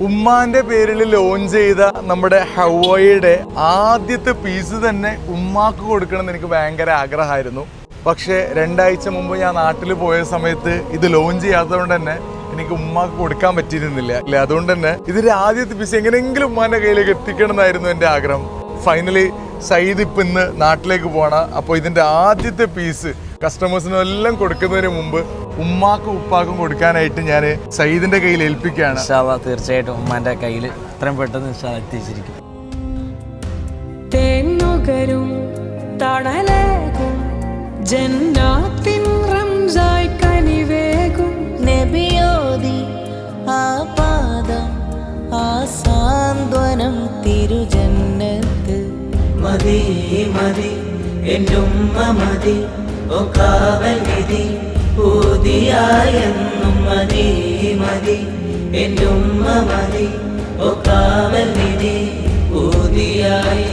ഉമ്മാന്റെ പേരിൽ ലോഞ്ച് ചെയ്ത നമ്മുടെ ഹവോയുടെ ആദ്യത്തെ പീസ് തന്നെ ഉമ്മാക്ക് കൊടുക്കണം എനിക്ക് ഭയങ്കര ആഗ്രഹമായിരുന്നു. പക്ഷേ രണ്ടാഴ്ച മുമ്പ് ഞാൻ നാട്ടിൽ പോയ സമയത്ത് ഇത് ലോഞ്ച് ചെയ്യാത്തതുകൊണ്ട് തന്നെ എനിക്ക് ഉമ്മാക്ക് കൊടുക്കാൻ പറ്റിയിരുന്നില്ല. അല്ലേ? അതുകൊണ്ട് തന്നെ ഇതിന്റെ ആദ്യത്തെ പീസ് എങ്ങനെയെങ്കിലും ഉമ്മാന്റെ കയ്യിലേക്ക് എത്തിക്കണം എന്നായിരുന്നു എന്റെ ആഗ്രഹം. ഫൈനലി സയ്യിദ് ഇപ്പം ഇന്ന് നാട്ടിലേക്ക് പോകണം അപ്പോൾ ഇതിന്റെ ആദ്യത്തെ പീസ് കസ്റ്റമേഴ്സിനും എല്ലാം കൊടുക്കുന്നതിന് മുമ്പ് ഉമ്മാക്കും ഉപ്പാക്കും കൊടുക്കാനായിട്ട് ഞാൻ സയ്യിദിന്റെ കയ്യിൽ ഏൽപ്പിക്കുകയാണ്. തീർച്ചയായിട്ടും ഉമ്മാന്റെ കയ്യിൽ ഇത്രയും പെട്ടെന്ന് എത്തിച്ചിരിക്കും. ജന്നാത്തിൻ റംസായി കനിവേകും. നബിയോദി ആ പാദം ആ സാന്ത്വനം തിരുജന്നത്ത്. മതി മതി എന്നുമ്മ മതി. ഓ കാവൽ നിധി പൂതിയായെന്നും മതി മതി. എന്നുമ്മ മതി. ഓ കാവൽ നിധി പൂതിയായി